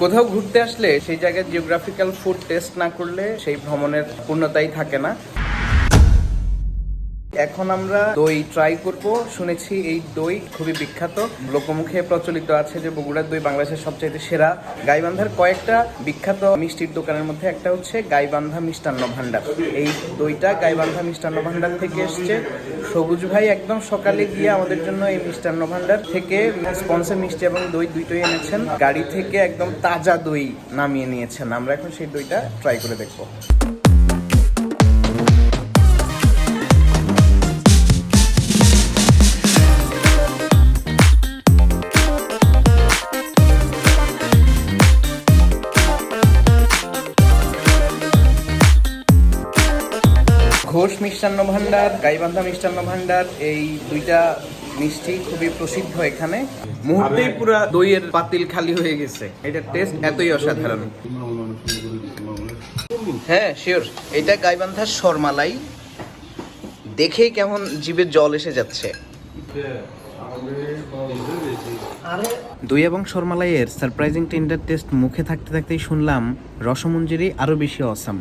কোথাও ঘুরতে আসলে সেই জায়গায় জিওগ্রাফিক্যাল ফুড টেস্ট না করলে সেই ভ্রমণের পূর্ণতাই থাকে না। এখন আমরা দই ট্রাই করব। শুনেছি এই দই খুবই বিখ্যাত। লোকমুখে প্রচলিত আছে যে বগুড়ার দই বাংলাদেশের সবচাইতে সেরা। গাইবান্ধার কয়েকটা বিখ্যাত মিষ্টির দোকানের মধ্যে একটা হচ্ছে গাইবান্ধা মিষ্টান্ন ভান্ডার। এই দইটা গাইবান্ধা মিষ্টান্ন ভান্ডার থেকে এসছে। সবুজ ভাই, একদম সকালে গিয়ে আমাদের জন্য এই মিষ্টান্ন ভান্ডার থেকে স্পন্সর মিষ্টি এবং দই দুইটাই এনেছেন। গাড়ি থেকে একদম তাজা দই নামিয়ে নিয়েছেন। আমরা এখন সেই দইটা ট্রাই করে দেখব। মিষ্টান্ন ভান্ডার গাইবান্ধা মিষ্টান্ন ভান্ডার এই দুইটা মিষ্টি খুবই প্রসিদ্ধ এখানে। মুহূর্তেই পুরো দইয়ের পাতিল খালি হয়ে গেছে। এটার টেস্ট এতই অসাধারণ। হ্যাঁ শিওর এটা গাইবান্ধার শর্মালাই। দেখেই কেমন জিভে জল এসে যাচ্ছে। দই এবং শর্মালাইয়ের সারপ্রাইজিং টেন্ডার টেস্ট মুখে থাকতে থাকতেই শুনলাম রসমঞ্জুরি আরও বেশি অসাম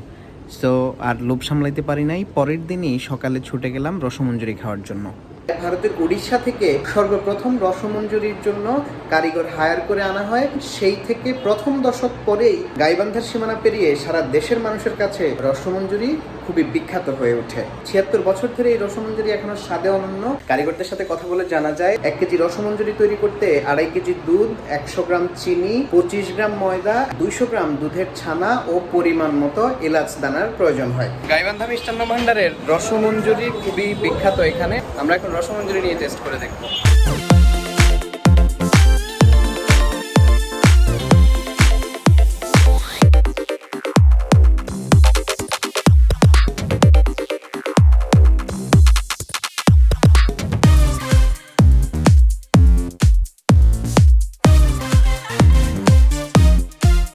সো আর লোভ সামলাইতে পারি নাই। পরের দিনই সকালে ছুটে গেলাম রসমঞ্জুরি খাওয়ার জন্য। ভারতের উড়িষ্যা থেকে সর্বপ্রথম রসমঞ্জুরির জন্য কারিগর হায়ার করে আনা হয়। সেই থেকে প্রথম দশক পরেই গাইবান্ধার সীমানা পেরিয়ে সারা দেশের মানুষের কাছে রসমঞ্জুরি খুবই বিখ্যাত হয়ে ওঠে। ছিয়াত্তর বছর ধরে এই রসমঞ্জুরি এখনও স্বাদে অনন্য। কারিগরদের সাথে কথা বলে জানা যায়, এক কেজি রসমঞ্জুরি তৈরি করতে আড়াই কেজি দুধ, একশো গ্রাম চিনি, পঁচিশ গ্রাম ময়দা, দুইশো গ্রাম দুধের ছানা ও পরিমাণ মতো এলাচ দানার প্রয়োজন হয়। গাইবান্ধা মিষ্টান্ন ভান্ডারের রসমঞ্জুরি খুবই বিখ্যাত এখানে। আমরা এখন রসমঞ্জুরি নিয়ে টেস্ট করে দেখব।